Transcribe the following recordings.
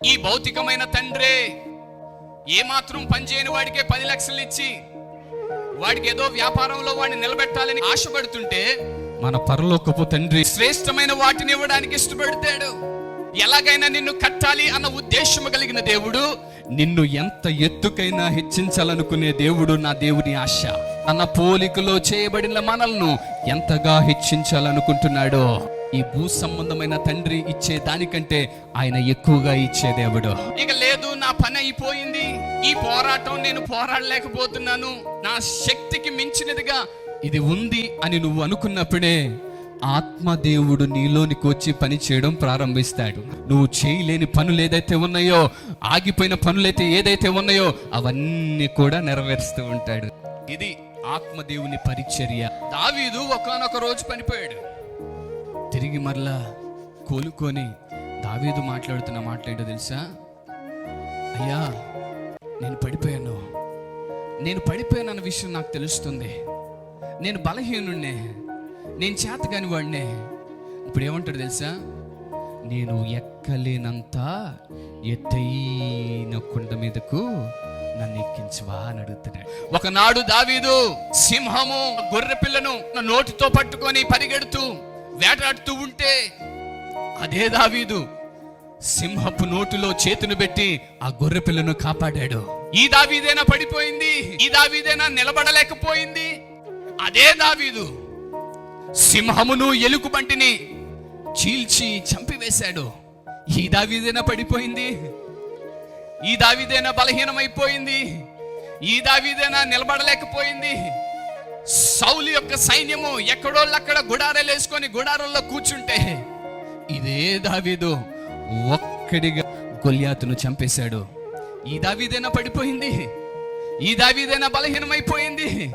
ఈ భౌతికమైన తండ్రే ఏమాత్రం పనిచేయని వాడికే పది లక్షలు ఇచ్చి వాడికి ఏదో వ్యాపారంలో వాడిని నిలబెట్టాలని ఆశపడుతుంటే మన పరలోకపు తండ్రి శ్రేష్టమైన వాటిని ఇవ్వడానికి ఇష్టపడతాడు. ఎలాగైనా నిన్ను కట్టాలి అన్న ఉద్దేశం కలిగిన దేవుడు నిన్ను ఎంత ఎత్తుకైనా హెచ్చించాలనుకునే దేవుడు నా దేవుని ఆశ. తన పోలికలో చేయబడిన మనల్ని ఎంతగా హెచ్చించాలనుకుంటున్నాడో ఈ భూ సంబంధమైన తండ్రి ఇచ్చే దానికంటే ఆయన ఎక్కువగా ఇచ్చే దేవుడు. ఇక లేదు నా పని అయిపోయింది. ఈ పోరాటం నేను పోరాడలేకపోతున్నాను. నా శక్తికి మించినదిగా ఇది ఉంది అని నువ్వు అనుకున్నప్పుడే ఆత్మదేవుడు నీలోనికి వచ్చి పని చేయడం ప్రారంభిస్తాడు. నువ్వు చేయలేని పనులు ఏదైతే ఉన్నాయో ఆగిపోయిన పనులైతే ఏదైతే ఉన్నాయో అవన్నీ కూడా నెరవేరుస్తూ ఉంటాడు. ఇది ఆత్మదేవుని పరిచర్య. దావీదు ఒకానొక రోజు పనిపోయాడు. తిరిగి మరలా కోలుకొని దావీదు మాట్లాడుతున్న మాట్లాడో తెలుసా? అయ్యా నేను పడిపోయాను. నేను పడిపోయానన్న విషయం నాకు తెలుస్తుంది. నేను బలహీనుణ్ణే. నేను చేతగాని వాడినే. ఇప్పుడు ఏమంటాడు తెలుసా? నేను ఎక్కలేనంత ఎత్తైన కొండ మీదకు నన్ను ఎక్కించవా అని అడుగుతున్నాడు. ఒకనాడు దావీదు సింహము గొర్రె పిల్లను నోటితో పట్టుకొని పరిగెడుతూ వేటాడుతూ ఉంటే అదే దావీదు సింహపు నోటులో చేతును పెట్టి ఆ గొర్రె పిల్లను కాపాడాడు. ఈ దావీదేనా పడిపోయింది? ఈ దావీదేనా నిలబడలేకపోయింది? అదే దావీదు సింహమును ఎలుగుబంటిని చీల్చి చంపివేశాడు. ఈ దావీదేనా పడిపోయింది? ఈ దావీదేనా బలహీనమైపోయింది? ఈ దావీదేనా నిలబడలేకపోయింది? సౌలు యొక్క సైన్యము ఎక్కడోళ్ళక్కడ గుడారాలు వేసుకొని గుడారంలో కూర్చుంటే ఇదే దావీదు ఒక్కడిగా గొల్యాతును చంపేశాడు. ఈ దావీదేనా పడిపోయింది? ఈ దావీదేనా బలహీనమైపోయింది?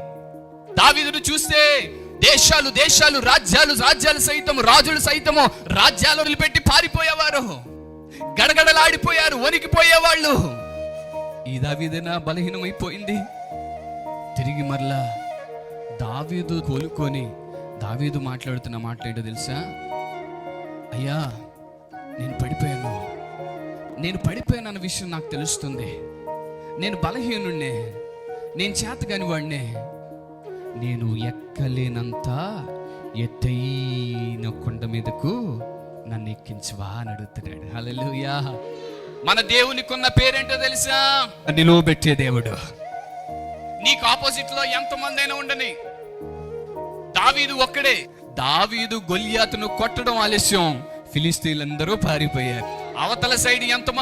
దావీదును చూస్తే దేశాలు దేశాలు రాజ్యాలు రాజ్యాలు సైతం రాజులు సైతము రాజ్యాలు వదిలిపెట్టి పారిపోయేవారు. గడగడలాడిపోయారు వణికిపోయేవాళ్ళు. ఈ దావీదేనా బలహీనమైపోయింది? తిరిగి మరలా దావీదు కోలుకొని దావీదు మాట్లాడుతున్న మాట్లాడో తెలుసా? అయ్యా నేను పడిపోయాను. నేను పడిపోయాను అన్న విషయం నాకు తెలుస్తుంది. నేను బలహీనుణ్ణే. నేను చేతగాని వాడినే నేను ఎక్కలేనంత ఎత్తైన కొండ మీదకు నన్ను ఎక్కించవా అని అడుగుతున్నాడు. హల్లెలూయా. మన దేవునికి ఉన్న పేరేంటో తెలుసా? నిలువబెట్టే దేవుడు. నీకు ఆపోజిట్లో ఎంతమంది అయినా ఉండని దావీదు ఒక్కడే. దావీదు గొల్యాతును కొట్టడం ఆలస్యం. ఫిలిస్తీన్లందరూ పారిపోయారు. అవతల సైడ్ ఎంత